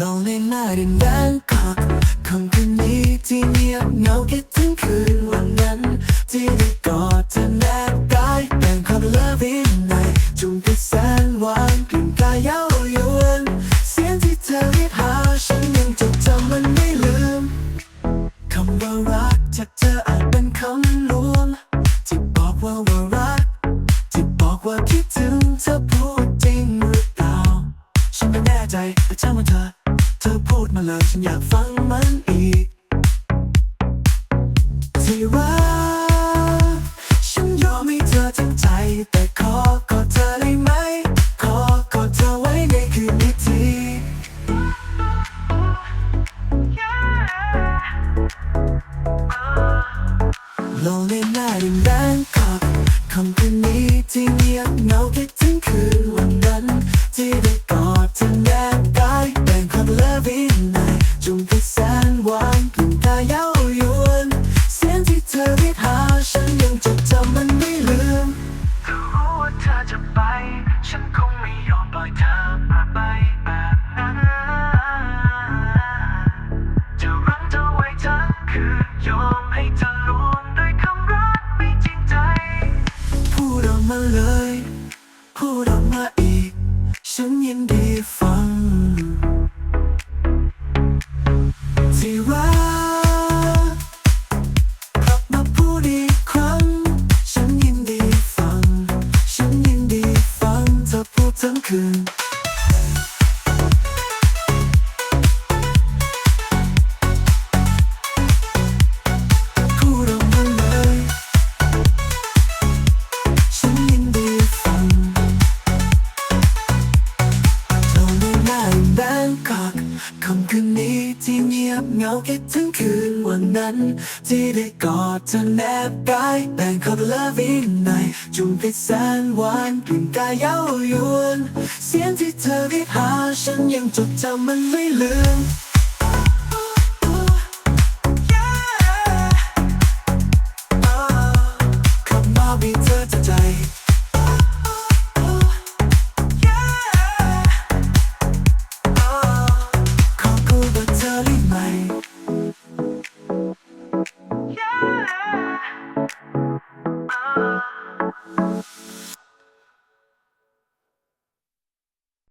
Lonely night in Bangkok คำคืนนี้ที่เงียบเหงาคิดถึงคืนวันนั้น ที่ได้กอดเธอแนบกายแบ่งความ loving night จุ่มพิษแสนหวานกลิ่นกายเย้ายวนเสียงที่เธอเรียกหาฉันยังจดจำมันไม่ลืมคำว่ารักจากเธออาจเป็นคำลวงที่บอกว่าว่ารัก บอกว่าคิดถึงเธอพูดจริงหรือเปล่า ฉันไม่แน่ใจแต่ช่างมันเธอ เธอพูดมาเลยฉันอยากฟังมันอีก ที่รักฉันยอมให้เธอทั้งใจ แต่ขอกอดเธอได้ไหม ขอกอดเธอไว้ในคืนนี้ที Lonely night in Bangkok ำคืนนี้ที่เงียบเหงาคิดถึงคืนวันนั้น ที่ได้กอดเธอแนบกายแบ่งความเลิฟอินในจุ่มที่แสนหวานกลิ่นตายาว ค่ำคืนนี้ที่เงียบเหงาคิดถึงคืนวันนั้น ที่ได้กอดเธอแนบกายแต่งคับและวินในจุ่มพิดแสนหวานกลิ่นกายเย้ายวน เสียงที่เธอเรียกหาฉันยังจดจำมันไม่ลืม